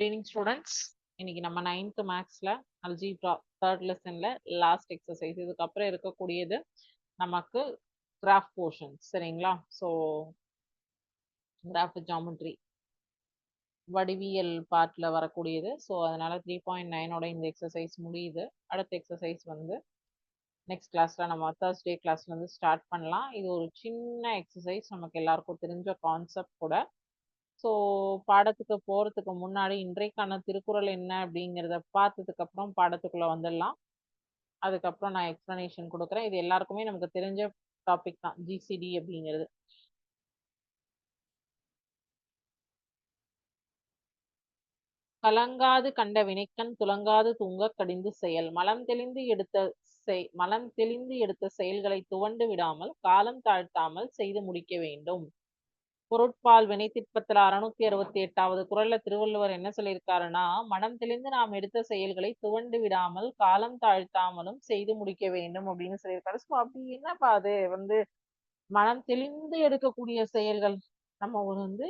Good evening students இன்னைக்கு நம்ம ninth மேக்ஸில் அல்ஜிப்ரா தேர்ட் லெசனில் லாஸ்ட் எக்ஸசைஸ் இதுக்கப்புறம் இருக்கக்கூடியது நமக்கு கிராஃப் போர்ஷன் சரிங்களா? ஸோ கிராஃப் ஜாமெட்ரி வடிவியல் பார்ட்டில் வரக்கூடியது. ஸோ அதனால் த்ரீ பாயிண்ட் நைனோட இந்த எக்ஸசைஸ் முடியுது. அடுத்த எக்ஸசைஸ் வந்து நெக்ஸ்ட் கிளாஸில் நம்ம தேர்ஸ்டே கிளாஸ்லேருந்து ஸ்டார்ட் பண்ணலாம். இது ஒரு சின்ன எக்ஸசைஸ் நமக்கு எல்லாருக்கும் தெரிஞ்ச கான்செப்ட் கூட. ஸோ பாடத்துக்கு போறதுக்கு முன்னாடி இன்றைக்கான திருக்குறள் என்ன அப்படிங்கிறத பார்த்ததுக்கு அப்புறம் பாடத்துக்குள்ள வந்துடலாம். அதுக்கப்புறம் நான் எக்ஸ்ப்ளனேஷன் கொடுக்குறேன். இது எல்லாருக்குமே நமக்கு தெரிஞ்ச டாபிக் தான். ஜிசிடி அப்படிங்கிறது. கலங்காது கண்ட வினைக்கண் துலங்காது தூங்க கடிந்து செயல். மலம் தெளிந்து எடுத்த செய் மலம் தெளிந்து எடுத்த செயல்களை துவண்டு விடாமல் காலம் தாழ்த்தாமல் செய்து முடிக்க வேண்டும். பொருட்பால் வினைத்திற்பத்தில் அறுநூத்தி அறுபத்தி எட்டாவது குரல்ல திருவள்ளுவர் என்ன சொல்லியிருக்காருன்னா மனம் தெளிந்து நாம் எடுத்த செயல்களை துவண்டு விடாமல் காலம் தாழ்த்தாமலும் செய்து முடிக்க வேண்டும் அப்படின்னு சொல்லியிருக்காரு. ஸோ அப்படி என்னப்பா அது? வந்து மனம் தெளிந்து எடுக்கக்கூடிய செயல்கள். நம்ம ஒரு வந்து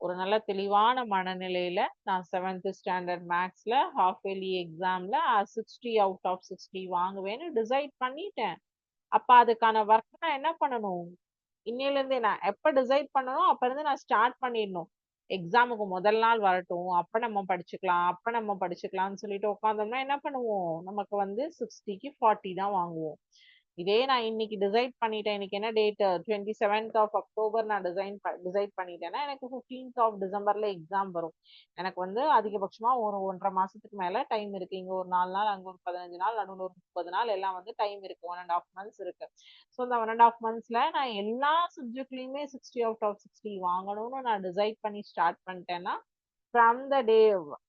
ஒரு நல்ல தெளிவான மனநிலையில நான் செவன்த் ஸ்டாண்டர்ட் மேக்ஸ்ல ஹாஃப் இயர்லி எக்ஸாம்ல சிக்ஸ்டி அவுட் ஆஃப் சிக்ஸ்டி வாங்குவேன்னு டிசைட் பண்ணிட்டேன். அப்ப அதுக்கான ஒர்க் நான் என்ன பண்ணணும்? இன்னையில இருந்தே நான் எப்ப டிசைட் பண்ணணும் அப்ப இருந்து நான் ஸ்டார்ட் பண்ணிடணும். எக்ஸாமுக்கு முதல் நாள் வரட்டும் அப்ப நம்ம படிச்சுக்கலாம் அப்ப நம்ம படிச்சுக்கலாம்னு சொல்லிட்டு உட்காந்தோம்னா என்ன பண்ணுவோம்? நமக்கு வந்து சிக்ஸ்டிக்கு ஃபார்ட்டி தான் வாங்குவோம். இதே நான் இன்னைக்கு டிசைட் பண்ணிட்டேன். இன்னைக்கு என்ன date twenty seventh of October நான் டிசைன் டிசைட் பண்ணிட்டேன்னா எனக்கு ஃபிஃப்டீன்த் ஆஃப் டிசம்பர்ல எக்ஸாம் வரும். எனக்கு வந்து அதிகபட்சமா ஒரு ஒன்றரை மாசத்துக்கு மேல டைம் இருக்கு. இங்க ஒரு நாலு நாள் அங்க ஒரு பதினஞ்சு நாள் நடுவில் ஒரு முப்பது நாள் எல்லாம் வந்து டைம் இருக்கு. ஒன் அண்ட் ஆஃப் மந்த்ஸ் இருக்கு. ஸோ இந்த ஒன் அண்ட் ஆஃப் மந்த்ஸ்ல நான் எல்லா சப்ஜெக்ட்லயுமே சிக்ஸ்டி அவுட் ஆஃப் சிக்ஸ்டி வாங்கணும்னு நான் டிசைட் பண்ணி ஸ்டார்ட் பண்ணிட்டேன்னா ஃப்ரம் த டே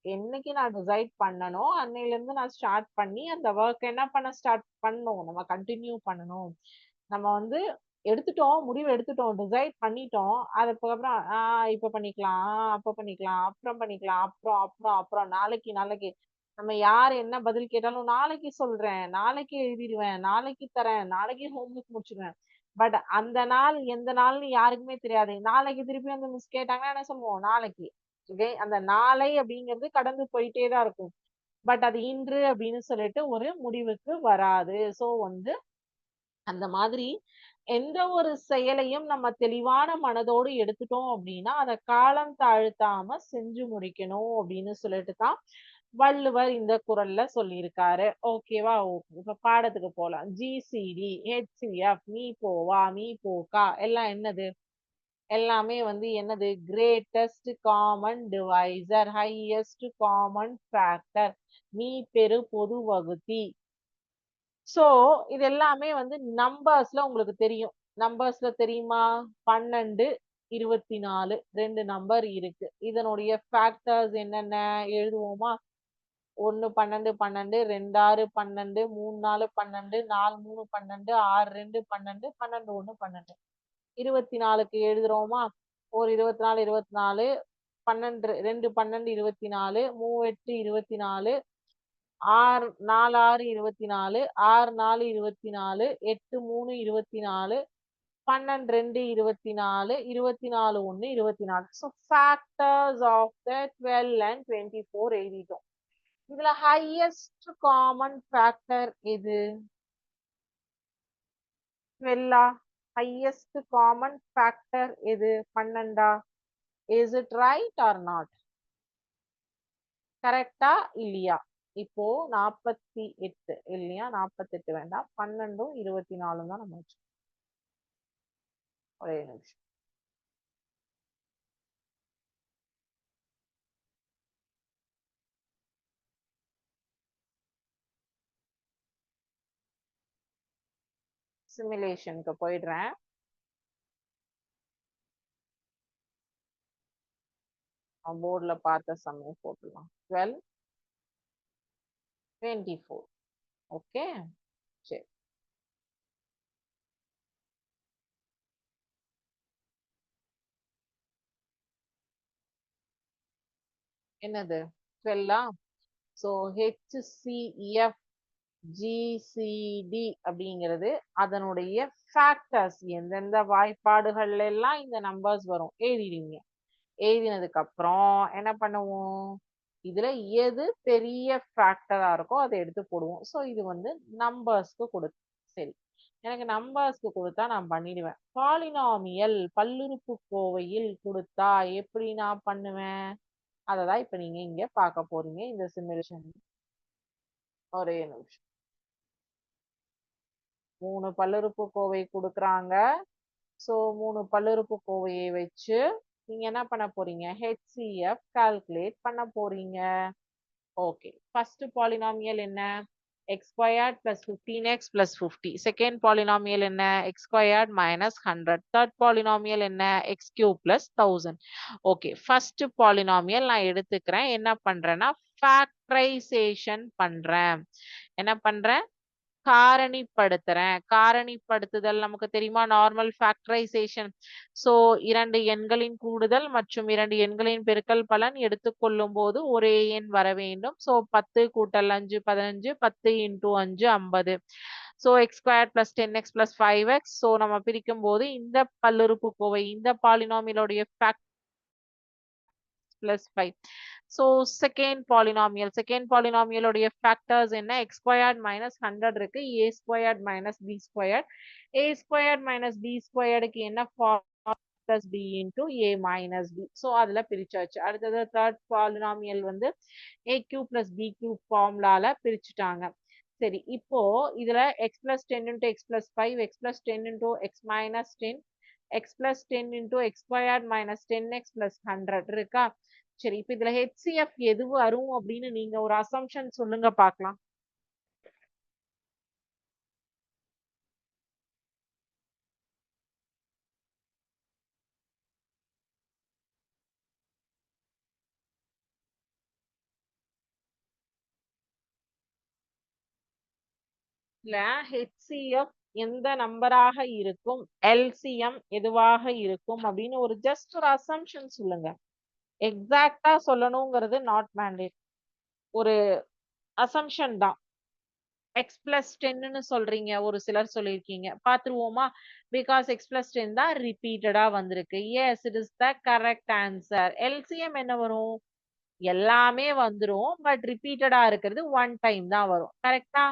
என்னைக்கு நான் டிசைட் பண்ணனோ அன்னையில இருந்து நான் ஸ்டார்ட் பண்ணி அந்த ஒர்க் என்ன பண்ண ஸ்டார்ட் பண்ணணும் நம்ம கண்டினியூ பண்ணணும். நம்ம வந்து எடுத்துட்டோம் முடிவு எடுத்துட்டோம் டிசைட் பண்ணிட்டோம். அதுக்கப்புறம் ஆஹ் இப்ப பண்ணிக்கலாம் அப்ப பண்ணிக்கலாம் அப்புறம் பண்ணிக்கலாம் அப்புறம் அப்புறம் அப்புறம் நாளைக்கு நாளைக்கு. நம்ம யார் என்ன பதில் கேட்டாலும் நாளைக்கு சொல்றேன் நாளைக்கு எழுதிடுவேன் நாளைக்கு தரேன் நாளைக்கு ஹோம்ஒர்க் முடிச்சிடுவேன். பட் அந்த நாள் எந்த நாள்னு யாருக்குமே தெரியாது. நாளைக்கு திருப்பி வந்து மிஸ் கேட்டாங்கன்னா என்ன சொல்லுவோம்? நாளைக்கு. ஓகே? அந்த நாளை அப்படிங்கிறது கடந்து போயிட்டே தான் இருக்கும். பட் அது இன்று அப்படின்னு சொல்லிட்டு ஒரு முடிவுக்கு வராது. சோ வந்து அந்த மாதிரி எந்த ஒரு செயலையும் நம்ம தெளிவான மனதோடு எடுத்துட்டோம் அப்படின்னா அதை காலம் தாழ்த்தாம செஞ்சு முடிக்கணும் அப்படின்னு சொல்லிட்டு தான் வள்ளுவர் இந்த குரல்ல சொல்லியிருக்காரு. ஓகேவா? இப்ப பாடத்துக்கு போலாம். ஜிசிடி ஹெச்சிஎஃப் மீ போவா மீ போக்கா எல்லாம் என்னது? எல்லாமே வந்து என்னது? Greatest common divisor highest common factor me பெரு பொது வகுதி ஸோ இது எல்லாமே வந்து நம்பர்ஸ்ல உங்களுக்கு தெரியும். நம்பர்ஸ்ல தெரியுமா? பன்னெண்டு இருபத்தி நாலு ரெண்டு நம்பர் இருக்கு. இதனுடைய ஃபேக்டர்ஸ் என்னென்ன? எழுதுவோமா? ஒன்று பன்னெண்டு பன்னெண்டு ரெண்டாறு பன்னெண்டு மூணு நாலு பன்னெண்டு நாலு மூணு பன்னெண்டு ஆறு ரெண்டு பன்னெண்டு பன்னெண்டு ஒன்று பன்னெண்டு. இருபத்தி நாலுக்கு எழுதுறோமா? ஒரு இருபத்தி நாலு இருபத்தி நாலு பன்னெண்டு ரெண்டு பன்னெண்டு இருபத்தி நாலு மூவெட்டு இருபத்தி நாலு ஆறு நாலு ஆறு இருபத்தி நாலு ஆறு நாலு இருபத்தி நாலு எட்டு மூணு இருபத்தி நாலு பன்னெண்டு ரெண்டு இருபத்தி நாலு இருபத்தி நாலு ஒன்று இருபத்தி நாலு so factors of the twelve and twenty four எழுதிட்டோம். இதுல ஹையஸ்ட் காமன் ஃபேக்டர் எது? டுவெல்லா ஹையஸ்ட் காமன் ஃபேக்டர் எது? பன்னெண்டா? Is it right or not கரெக்டா இல்லையா? இப்போ நாற்பத்தி எட்டு இல்லையா? நாற்பத்தி எட்டு வேண்டாம். பன்னெண்டும் இருபத்தி நாலும் தான் நம்ம வச்சோம் ஒரே நிமிஷம். சிமுலேஷனுக்கு போயிடுறேன். போர்டில் பார்த்த சமயம் போட்டுடலாம். டுவெல் டுவெண்ட்டி ஃபோர் ஓகே சரி. என்னது? டுவெல்லா ஸோ ஹெச்சிஎஃப் ஜிசிடி அப்படிங்கிறது அதனுடைய ஃபேக்டர்ஸ் எந்தெந்த வாய்ப்பாடுகள்ல எல்லாம் இந்த நம்பர்ஸ் வரும். எழுதிடுவீங்க. எழுதினதுக்கு அப்புறம் என்ன பண்ணுவோம்? இதுல எது பெரிய ஃபேக்டரா இருக்கோ அதை எடுத்து போடுவோம். ஸோ இது வந்து நம்பர்ஸ்க்கு கொடு சரி. எனக்கு நம்பர்ஸ்க்கு கொடுத்தா நான் பண்ணிடுவேன். பாலினாமியல் பல்லுறுப்புக்கோவையில் கொடுத்தா எப்படி நான் பண்ணுவேன்? அதை தான் இப்போ நீங்க இங்க பார்க்க போறீங்க. இந்த சிமுலேஷன் ஒரே நிமிஷம். மூணு பல்லுறுப்பு கோவை கொடுக்குறாங்க. ஸோ மூணு பல்லுறுப்பு கோவையை வச்சு நீங்க என்ன பண்ண போறீங்க? ஹெச்சிஎஃப் கால்குலேட் பண்ண போறீங்க. ஓகே ஃபர்ஸ்ட் பாலினாமியல் என்ன? X squared plus fifteen x plus fifty second polynomial என்ன? X squared minus hundred third polynomial என்ன? X cube plus thousand okay first polynomial நான் எடுத்துக்கிறேன். என்ன பண்றேன்னா? ஃபேக்டரைசேஷன் பண்றேன். என்ன பண்றேன்? காரணிப்படுத்துறேன். காரணிப்படுத்துதல் நமக்கு தெரியுமா? நார்மல் ஃபேக்டரைசேஷன் சோ இரண்டு எண்களின் கூடுதல் மற்றும் இரண்டு எண்களின் பெருக்கல் பலன் எடுத்துக்கொள்ளும் போது ஒரே எண் வர வேண்டும். சோ பத்து கூட்டல் அஞ்சு பதினஞ்சு பத்து இன்டூ அஞ்சு ஐம்பது. So x square plus ten x plus five x so நம்ம பிரிக்கும் போது இந்த பல்லுறுப்புக்கோவை இந்த பாலினாமியலுடைய fact plus five so second polynomial second பாலினாமியலுடைய factors என்ன? எக்ஸ் ஸ்கொயர்ட் மைனஸ் ஹண்ட்ரட் இருக்கு. A squared minus b squared a squared minus b ஸ்கொயர்டுக்கு என்ன plus b into a minus b so அதில் பிரிச்சாச்சு. அடுத்தது தேர்ட் பாலினாமியல் வந்து a cube plus b cube ஃபார்முலால பிரிச்சுட்டாங்க. சரி இப்போ இதுல x plus ten into x plus five x plus ten into x minus ten x plus ten into x squared minus ten x plus hundred இருக்கா? சரி இப்ப இதுல HCF எது வரும் அப்படின்னு நீங்க ஒரு அசம்ஷன் சொல்லுங்க பாக்கலாம். இல்ல ஹெச்சிஎஃப் எந்த நம்பராக இருக்கும்? எல்சிஎம் எதுவாக இருக்கும்? அப்படின்னு ஒரு ஜஸ்ட் ஒரு அசம்ஷன் சொல்லுங்க. எக்ஸாக்டா சொல்லணுங்கிறது நாட் மேண்டேட் ஒரு அசம்ஷன் தான். எக்ஸ் பிளஸ் டென்னு சொல்றீங்க ஒரு சிலர் சொல்லியிருக்கீங்க. பாத்துருவோமா பிகாஸ் எக்ஸ் பிளஸ் டென் தான் ரிப்பீட்டடா வந்திருக்கு. Yes it is the correct answer LCM என்ன வரும்? எல்லாமே வந்துரும் பட் ரிப்பீட்டடா இருக்கிறது ஒன் டைம் தான் வரும். கரெக்டா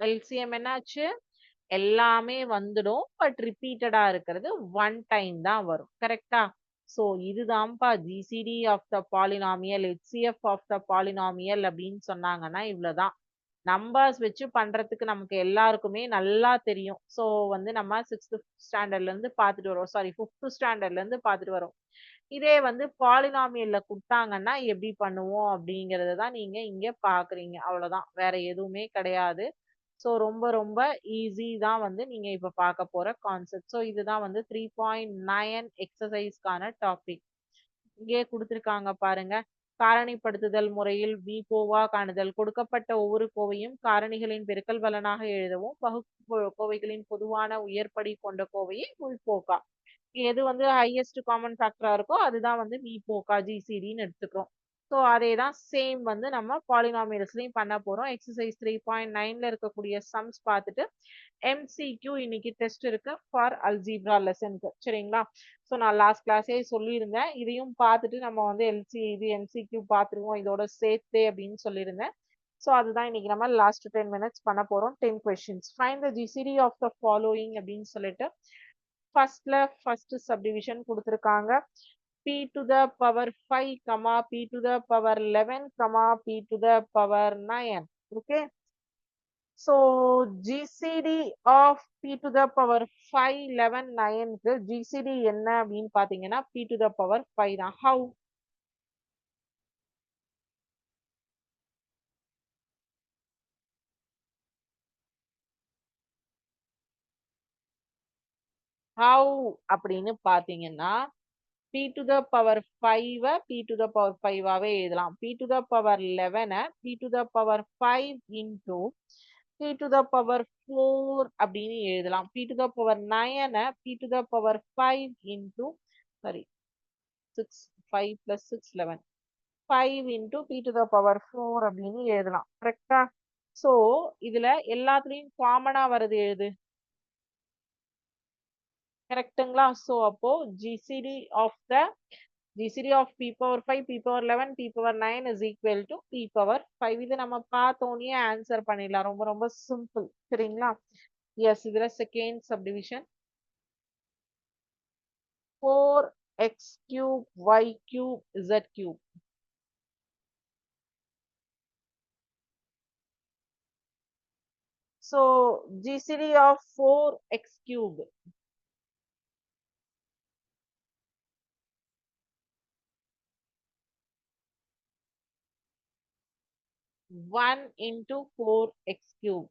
எல்சிஎம் என்னாச்சு? எல்லாமே வந்துடும் பட் ரிப்பீட்டடா இருக்கிறது ஒன் டைம் தான் வரும். கரெக்டா ஸோ இதுதான்ப்பா GCD of the polynomial HCF of the polynomial அப்படின்னு சொன்னாங்கன்னா இவ்வளோதான் நம்பர்ஸ் வச்சு பண்றதுக்கு நமக்கு எல்லாருக்குமே நல்லா தெரியும். ஸோ வந்து நம்ம சிக்ஸ்த் ஸ்டாண்டர்ட்லேருந்து பார்த்துட்டு வரோம். சாரி ஃபிஃப்த் ஸ்டாண்டர்ட்லேருந்து பார்த்துட்டு வரோம். இதே வந்து பாலினாமியலில் கொடுத்தாங்கன்னா எப்படி பண்ணுவோம் அப்படிங்கிறத தான் நீங்கள் இங்கே பார்க்குறீங்க. அவ்வளோதான் வேற எதுவுமே கிடையாது. ஸோ ரொம்ப ரொம்ப ஈஸி தான் வந்து நீங்கள் இப்போ பார்க்க போற கான்செப்ட் ஸோ இதுதான் வந்து த்ரீ பாயிண்ட் நைன் எக்ஸசைஸ்க்கான டாபிக் இங்கே கொடுத்துருக்காங்க பாருங்க. காரணிப்படுத்துதல் முறையில் வி கோவா காணுதல். கொடுக்கப்பட்ட ஒவ்வொரு கோவையும் காரணிகளின் பெருக்கல் பலனாக எழுதவும் பகுப்பு கோவைகளின் பொதுவான உயர்படி கொண்ட கோவையை உள்போக்கா எது வந்து ஹையஸ்ட் காமன் ஃபேக்டரா இருக்கோ அதுதான் வந்து வி போக்கா ஜிசிடின்னு எடுத்துக்கிறோம். ஸோ அதே தான் சேம் வந்து நம்ம பாலினாமியல்ஸ்லையும் பண்ண போகிறோம் எக்ஸசைஸ் த்ரீ பாயிண்ட் நைனில் இருக்கக்கூடிய சம்ஸ் பார்த்துட்டு எம்சிக்யூ இன்னைக்கு டெஸ்ட் இருக்கு ஃபார் அல்ஜீப்ரா லெசனுக்கு சரிங்களா? ஸோ நான் லாஸ்ட் கிளாஸே சொல்லியிருந்தேன். இதையும் பார்த்துட்டு நம்ம வந்து எல்சி இது எம்சிக்யூ பார்த்துருவோம். இதோட சேர்த்தே அப்படின்னு சொல்லியிருந்தேன். ஸோ அதுதான் இன்னைக்கு நம்ம லாஸ்ட் டென் மினிட்ஸ் பண்ண போகிறோம் ten questions find the GCD of the following அப்படின்னு சொல்லிட்டு ஃபர்ஸ்ட்ல ஃபர்ஸ்ட் சப்டிவிஷன் கொடுத்துருக்காங்க. P to the power 5 comma p to the power 11 comma p to the power 9 okay so gcd of p to the power 5 11 9 க்கு gcd என்ன அப்படின்னு பாத்தீங்கன்னா p to the power 5 தான் how how அப்படின்னு பாத்தீங்கன்னா p to the power 5 p to the power 5 ஆவே எழுதலாம் p to the power 11 p to the power 5 into p to the power 4 அப்படின்னு எழுதலாம் p to the power 9 p to the power 5 into sorry 6 5 plus 6 11 5 into p to the power 4 அப்படின்னு எழுதலாம் கரெக்டா so இதுல எல்லாத்துலயும் காமனா வருது எழுது கரெக்ட்டுங்களா சோ அப்போ GCD of the GCD of p power 5 p power 11 p power 9 is equal to p power 5 இது நம்ம பார்த்தோன்னே ஆன்சர் பண்ணிடலாம். ரொம்ப ரொம்ப சிம்பிள் சரிங்களா? எஸ் இதுல second subdivision four x cube y cube z cube So GCD of 4x cube. 1 into 4x cube.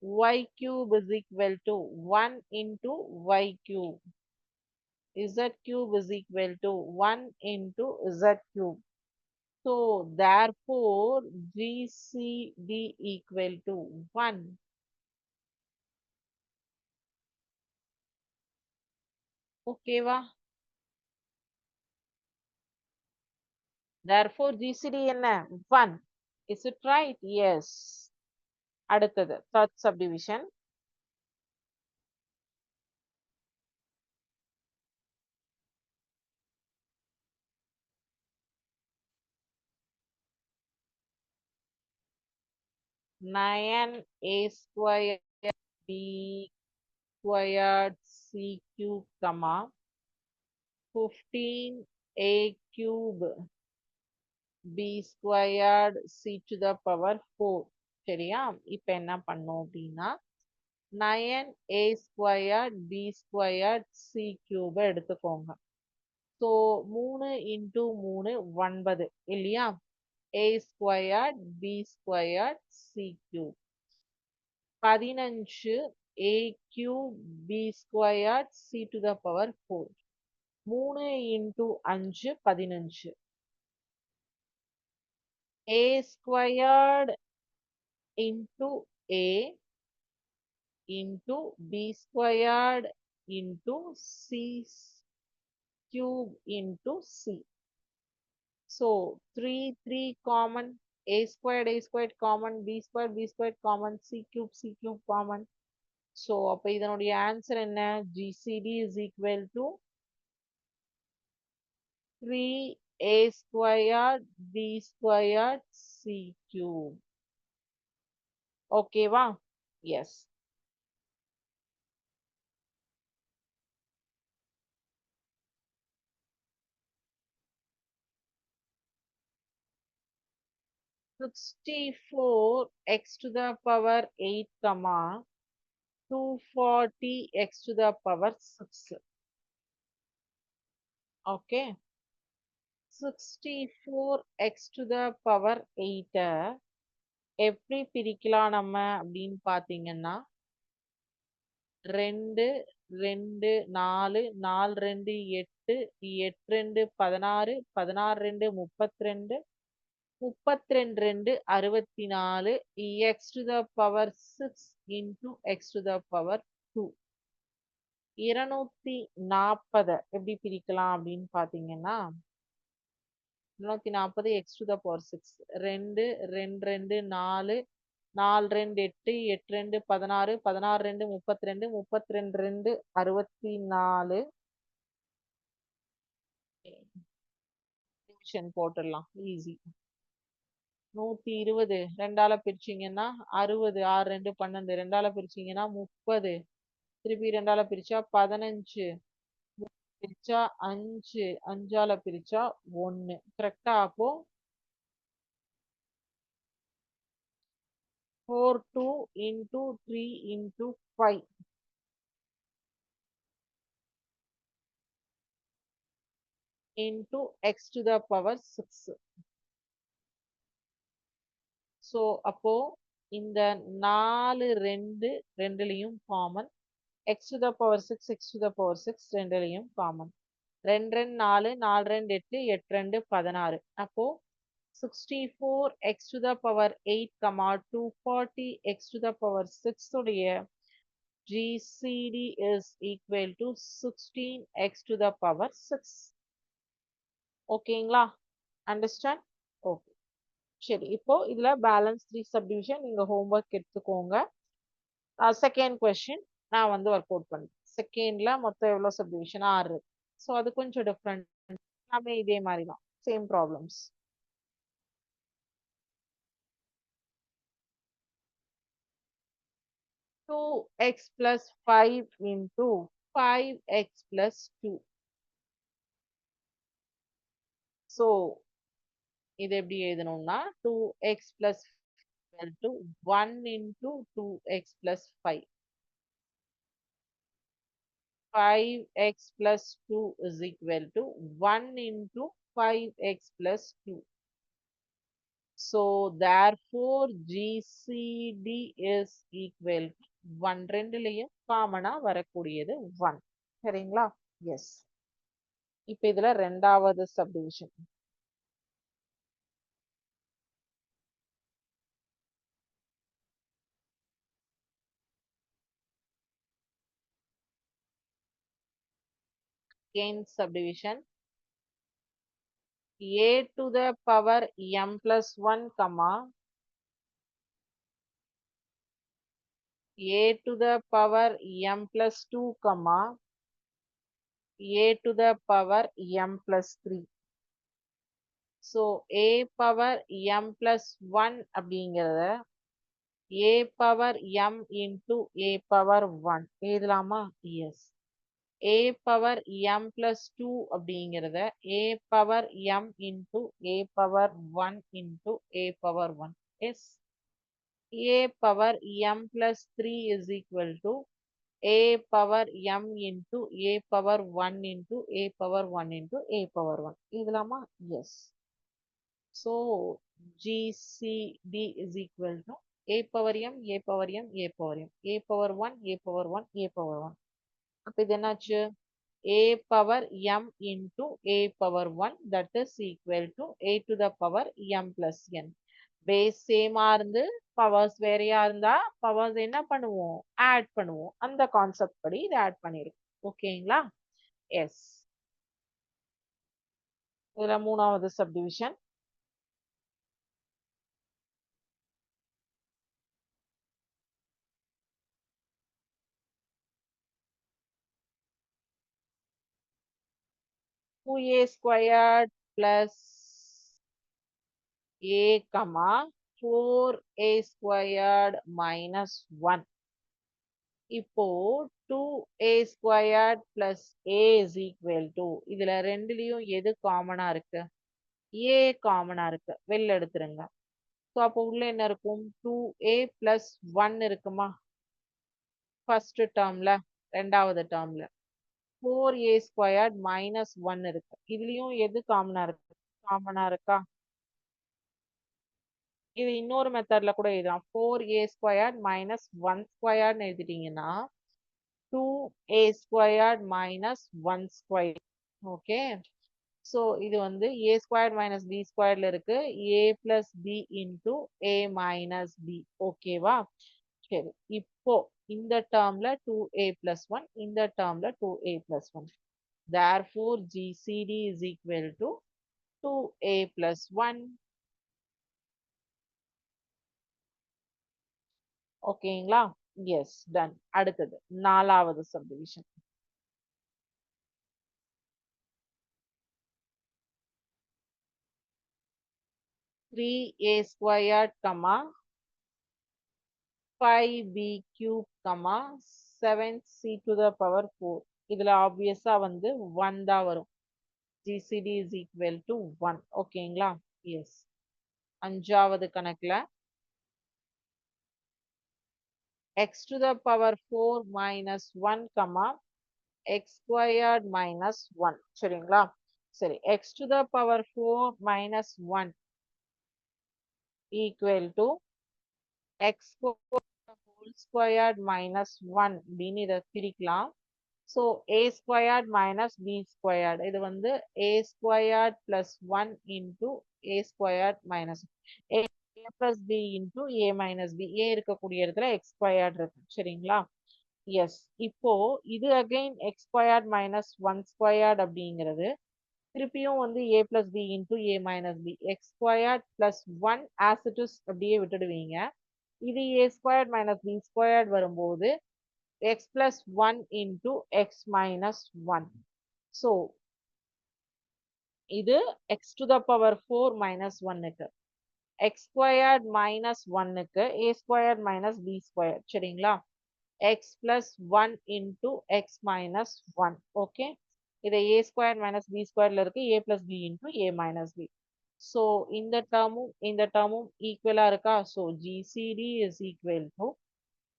y cube is equal to 1 into y cube. z cube is equal to 1 into z cube. So, therefore, GCD equal to 1. Okay, va? therefore GCD என்ன 1 is it right yes அடுத்தது third subdivision nine a square b squared c cube comma fifteen a cube B squared c to the power 4 சரியா? இப்போ என்ன பண்ணோம் அப்படின்னா nine a square b square c கியூபை எடுத்துக்கோங்க. So மூணு into மூணு ஒன்பது இல்லையா? A square b square c cube பதினஞ்சு a cube b square c to the power four மூணு இன்டூ அஞ்சு பதினஞ்சு. a squared into a into b squared into c cube into c. So 3 3 common a squared a squared common b squared b squared common c cube c cube common. So அப்ப இதனுடைய answer என்ன GCD is equal to a squared b squared c cube ઓકેવા yes. Sixty four x to the power eight comma two forty x to the power six. Okay. Sixty-four x to the power eight எப்படி பிரிக்கலாம் நம்ம அப்படின்னு பார்த்தீங்கன்னா ரெண்டு ரெண்டு நாலு நாலு ரெண்டு எட்டு எட்டு ரெண்டு பதினாறு பதினாறு ரெண்டு முப்பத்தி ரெண்டு முப்பத்தி ரெண்டு ரெண்டு அறுபத்தி நாலு x to the power six into x to the power two இருநூத்தி நாற்பதை எப்படி பிரிக்கலாம் அப்படின்னு பார்த்தீங்கன்னா முந்நூற்றி நாற்பது x to the power six ரெண்டு ரெண்டு ரெண்டு நாலு நாலு ரெண்டு எட்டு எட்டு ரெண்டு பதினாறு பதினாறு ரெண்டு முப்பத்தி ரெண்டு முப்பத்தி ரெண்டு ரெண்டு அறுபத்தி நாலு டிவிஷன் போட்டுடலாம். ஈஸி நூற்றி இருபது. ரெண்டால பிரிச்சிங்கன்னா அறுபது. ஆறு ரெண்டு பன்னெண்டு. ரெண்டால பிரிச்சீங்கன்னா முப்பது. திருப்பி ரெண்டால பிரிச்சா பதினஞ்சு. பிரிச்சா அஞ்சு அஞ்சால பிரிச்சா ஒன்னு. கரெக்டா அப்போ? Four two into three into five into x to the power six so அப்போ இந்த நாலு ரெண்டு ரெண்டுலையும் common x to the power six x to the power six ரெண்டுலையும் common ரெண்டு ரெண்டு நாலு நாலு ரெண்டு எட்டு எட்டு ரெண்டு பதினாறு. அப்போ sixty four x to the power eight comma two forty x to the power six உடைய GCD is equal to sixteen x to the power six ஓகேங்களா அண்டர்ஸ்டாண்ட் ஓகே சரி இப்போ இதுல பேலன்ஸ் த்ரீ சப்டிவிஷன் நீங்க ஹோம்ஒர்க் எடுத்துக்கோங்க. Second question நான் வந்து work out பண்ணேன். செகண்ட்ல மொத்தம் எவ்வளோ சப்டிவிஷன் ஆறு. ஸோ அது கொஞ்சம் டிஃப்ரெண்ட் எல்லாமே இதே மாதிரி தான். Same problems two x plus five into five x plus two so இது எப்படி எழுதணும்னா two x plus two one into two x plus five five x plus two is equal to one into five x So, two so therefore GCD is equal one ரெண்டுலையும் காமனா வரக்கூடியது one சரிங்களா? Yes இப்போ இதுல ரெண்டாவது subdivision again subdivision a to the power m plus 1 comma a to the power m plus 2 comma a to the power m plus 3 so a power m plus 1 அப்படிங்கிறத a power m into a power 1 எழுதலாமா yes a power m plus two அப்படிங்கிறத a power m into a power one into a power one yes a power m plus three is equal to a power m into a power one into a power one into a power one இதுலாமா yes so GCD is equal to a power m a power m a power m a power one a power one a power one அப்ப இது என்னாச்சு? A power m into a power 1 that is equal to a to the power m plus n. Base சேமா இருந்து powers வேறையா இருந்தா powers என்ன பண்ணுவோம்? Add பண்ணுவோம். அந்த கான்செப்ட் படி இதை ஆட் பண்ணிருக்கோம். ஓகேங்களா எஸ் இதுல மூணாவது subdivision two a squared a comma 4a squared minus 1 இப்போ 2a squared plus a is equal to இதுல ரெண்டுலயும் எது காமனா இருக்கு? A காமனா இருக்கு. வெளில எடுத்துருங்க. ஸோ அப்போ உள்ள என்ன இருக்கும்? 2a plus 1 இருக்குமா? ஃபர்ஸ்ட் டேர்ம்ல ரெண்டாவது டேர்ம்ல four a squared minus one இருக்கு. இதுலயும் எது காமனா இருக்கு? காமனா இருக்கா? இது இன்னொரு மெத்தட்ல கூட எழுதலாம். Four a squared minus one ஸ்கொயர்ட்னு எழுதிட்டீங்கன்னா two a squared minus one square okay so இது வந்து ஏ ஸ்கொயர்ட் மைனஸ் பி ஸ்கொயர்ல இருக்கு. A plus b into a minus b ஓகேவா சரி. இப்போ இந்த டேர்ம்ல டூ ஏ பிளஸ் ஒன் இந்த டேர்ம்ல two a plus one therefore GCD is equal to two a plus one ஓகேங்களா எஸ் டன் அடுத்தது நாலாவது subdivision three a squared comma five b cube comma seven c to the power four இதில் ஆப்வியஸாக வந்து one தான் வரும். GCD is equal to one ஓகேங்களா yes அஞ்சாவது கணக்கில். X to the power 4 minus 1 comma x squared minus 1 சரிங்களா? சரி x to the power 4 minus 1 equal to x whole squared minus 1 அப்படின்னு இதை பிரிக்கலாம் so a squared minus b squared இது வந்து a squared plus 1 into a squared minus a a plus b into a minus b a இருக்கக்கூடிய இடத்துல x squared இருக்கு சரிங்களா yes இப்போ இது again x squared minus 1 squared அப்படிங்கிறது திருப்பியும் வந்து a plus b into a minus b x squared plus 1 as it is அப்படியே விட்டுடுவீங்க இது a square minus b squared வரும்போது x plus one into x minus one so இது x to the power four minus ஒன்னுக்கு x squared minus ஒன்னுக்கு a squared minus b square சரிங்களா x plus one into x minus one okay இதை a square minus b ஸ்கொயர்ல இருக்கு a plus b into a minus b so இந்த டேர்மும் இந்த டேர்மும் ஈக்குவலா இருக்கா so gcd is equal to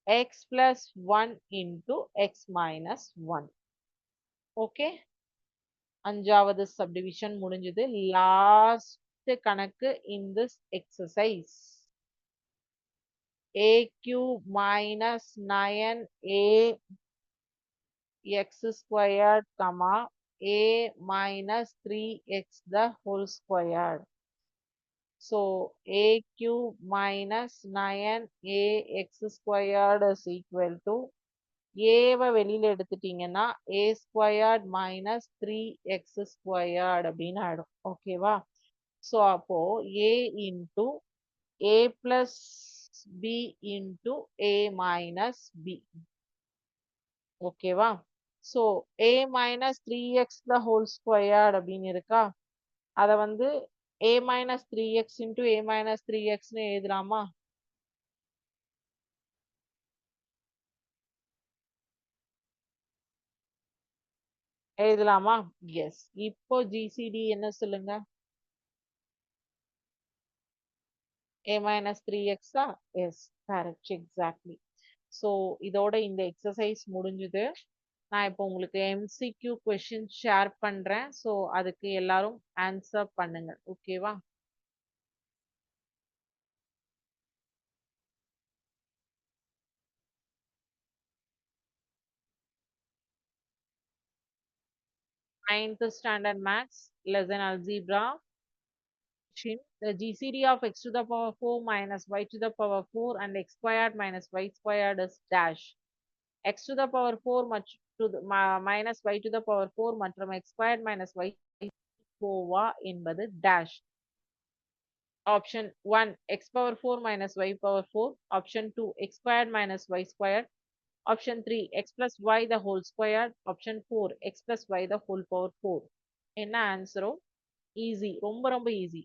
x plus 1 into x minus 1 okay அஞ்சாவது subdivision முடிஞ்சது last கணக்கு in this exercise a cube minus 9a x squared comma a minus 3x the whole squared so a cube minus 9a x squared is equal to ஏவை வெளியில எடுத்துட்டீங்கன்னா a squared minus 3x squared அப்படின்னு ஆயிடும் ஓகேவா so அப்போ a into a plus b into a minus b ஓகேவா so a minus 3x the whole squared அப்படின்னு இருக்கா அதை வந்து a minus 3x into a minus 3xன்னு எழுதலாமா? எழுதலாமா? எஸ் இப்போ ஜிசிடி என்ன சொல்லுங்க? A minus 3x-ஆ எஸ் கரெக்ட் எக்ஸாக்ட்லி ஸோ இதோட இந்த எக்ஸசைஸ் முடிஞ்சுது. நான் இப்போ உங்களுக்கு எம்சிக்யூ கொஷின் ஷேர் பண்ணுறேன் ஸோ அதுக்கு எல்லாரும் ஆன்சர் பண்ணுங்க ஓகேவா ninth standard maths lesson algebra question, the GCD of x to the power 4 minus y to the power 4 and x squared minus y squared is dash. x to the power 4 much to the ma- minus y to the power 4 மற்றும் x squared minus y போவா என்பது dash. Option 1 x power 4 minus y power 4. Option 2 x squared minus y squared. Option 3 x plus y the whole squared. Option 4 x plus y the whole power 4. என்ன ஆன்சரோ easy ரொம்ப ரொம்ப easy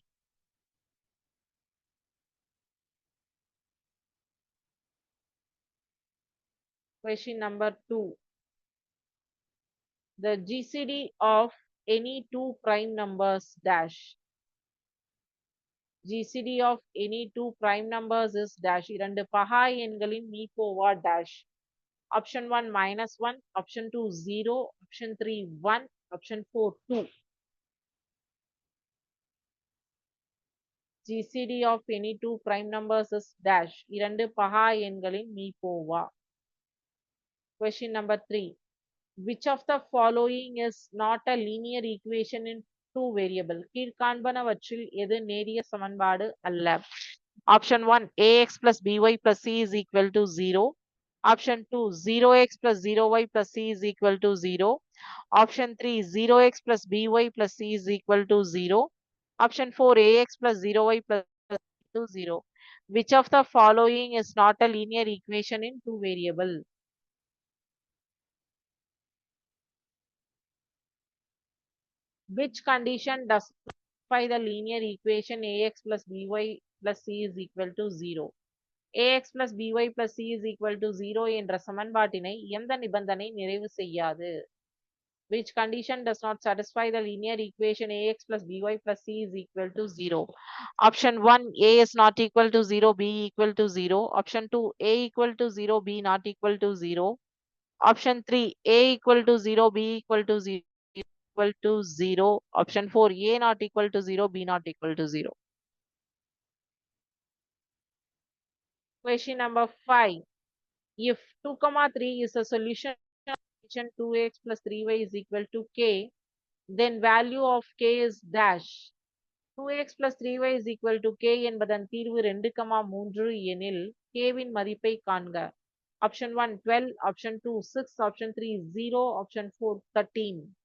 Question number two. The GCD of any two prime numbers dash. GCD of any two prime numbers is dash. இரண்டு பகா எண்களின் மீப்போவா dash. Option one minus one, option two zero, option three one, option four two. GCD of any two prime numbers is dash. இரண்டு பகா எண்களின் மீப்போவா. Question number three. Which of the following is not a linear equation in two variable? கீழ்காண்பனவற்றில் எது நேரிய சமன்பாடு அல்ல? Option one, ax plus by plus c is equal to zero. Option two, zero x plus zero y plus c is equal to zero. Option three, zero x plus by plus c is equal to zero. Option four, ax plus zero y plus c is equal to zero. Which of the following is not a linear equation Which condition does satisfy the linear equation ax plus by plus c is equal to 0? ax plus by plus c is equal to 0 என்ற சமன்பாட்டினை எந்த நிபந்தனை நிறைவு செய்யாது? Which condition does not satisfy the linear equation ax plus by plus c is equal to 0? Option 1, a is not equal to 0, b equal to 0. Option 2, a equal to 0, b not equal to 0. Option 3, a equal to 0, b equal to 0 equal to 0. Option 4, A not equal to 0, B not equal to 0. Question number 5. If 2 comma 3 is a solution of equation 2x plus 3y is equal to k, then value of k is dash. 2x plus 3y is equal to k என்பதன் தீர்வு 2 comma 3 எனில் k win மதிப்பை காண்க. Option 1 12, option 2 6, option 3 0, option 4 13.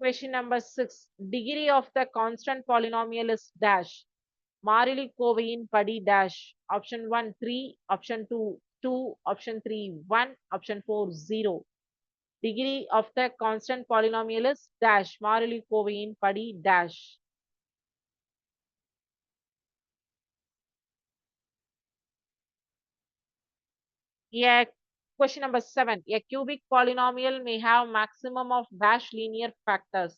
Question number six. Degree of the constant polynomial is dash. மாறிலி கோவையின் படி dash. Option one, three. Option two, two. Option three, one. Option four, zero. Degree of the constant polynomial is dash. மாறிலி கோவையின் படி dash. Yeah. Question number seven. A cubic polynomial may have maximum of dash linear factors.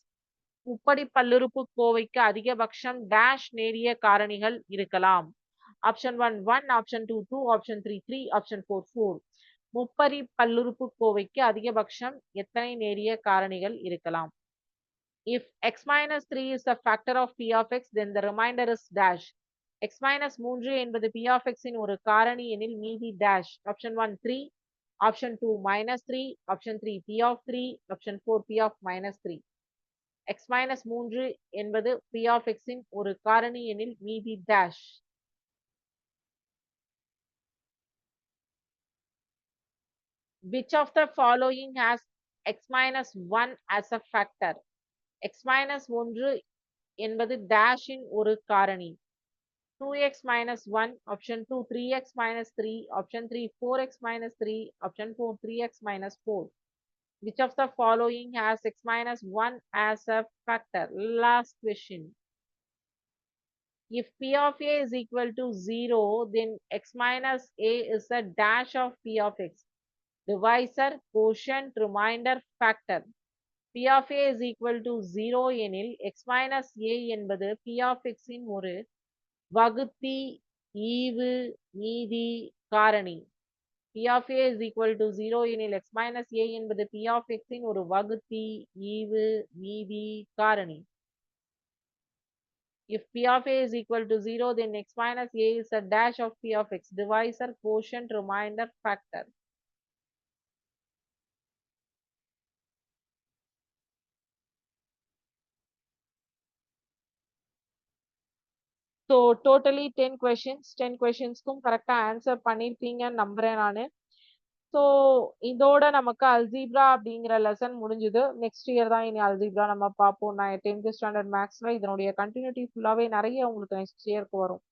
முப்படி பல்லுறுப்பு கோவைக்கு அதிகபட்சம் dash நேரிய காரணிகள் இருக்கலாம் option one one option two two option three three option four four முப்பரி பல்லுறுப்பு கோவைக்கு அதிகபட்சம் எத்தனை நேரிய காரணிகள் இருக்கலாம் if x minus 3 is a factor of p of x, then the remainder is dash. x minus 3 என்பது p of x இன் ஒரு காரணி எனில் மீதி dash. option 1 3, option 2 minus 3, option 3 p of 3, option 4 p of minus 3. x minus 3 என்பது p of x இன் ஒரு காரணி எனில் மீதி dash. which of the following has x minus 1 as a factor x minus 1 என்பது in ஒரு காரணி 2x minus 1 option 2 3x minus 3 option 3 4x minus 3 option 4 3x minus 4 which of the following has x minus 1 as a factor last question if p of a is equal to 0 then x minus a is a dash of p of x divisor quotient remainder factor p of a is equal to 0 எனில் x minus a என்பது p of x இன் ஒரு வகுத்தி ஈவு மீதி காரணி p of a is equal to 0 எனில் x minus a என்பது p of x இன் ஒரு வகுத்தி ஈவு மீதி காரணி if p of a is equal to 0 then x minus a is a dash of p of x divisor quotient remainder factor So totally ten questions ten கொஷின்ஸ்க்கும் கரெக்டாக answer பண்ணியிருப்பீங்கன்னு நம்புறேன் நான். So இதோட நமக்கு அல்ஜீப்ரா அப்படிங்கிற லெசன் முடிஞ்சுது. Next year தான் இனி அல்ஜீப்ரா நம்ம பார்ப்போம். நான் டென்த் ஸ்டாண்டர்ட் மேக்ஸில் இதனுடைய கண்டினியூட்டி ஃபுல்லாகவே நிறைய உங்களுக்கு நெக்ஸ்ட் இயர்க்கு வரும்.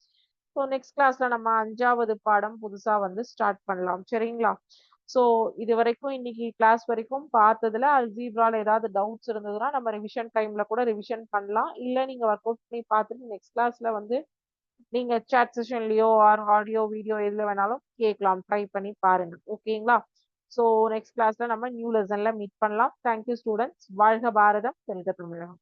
ஸோ நெக்ஸ்ட் கிளாஸில் நம்ம அஞ்சாவது பாடம் புதுசாக வந்து ஸ்டார்ட் பண்ணலாம். சரிங்களா? ஸோ இது வரைக்கும் இன்னைக்கு கிளாஸ் வரைக்கும் பார்த்ததுல அல்ஜீப்ரால ஏதாவது டவுட்ஸ் இருந்ததுன்னா நம்ம ரிவிஷன் டைம்ல கூட ரிவிஷன் பண்ணலாம். இல்லை நீங்க ஒர்க் அவுட் பண்ணி பார்த்துட்டு நெக்ஸ்ட் கிளாஸ்ல வந்து நீங்க சாட் செஷன்லயோ ஆர் ஆடியோ வீடியோ எதுல வேணாலும் கேட்கலாம். ட்ரை பண்ணி பாருங்க. ஓகேங்களா? ஸோ நெக்ஸ்ட் கிளாஸ்ல நம்ம நியூ லெசன்ல மீட் பண்ணலாம். தேங்க்யூ ஸ்டூடெண்ட்ஸ் வாழ்க பாரதம். தெல்க தமிழகம்.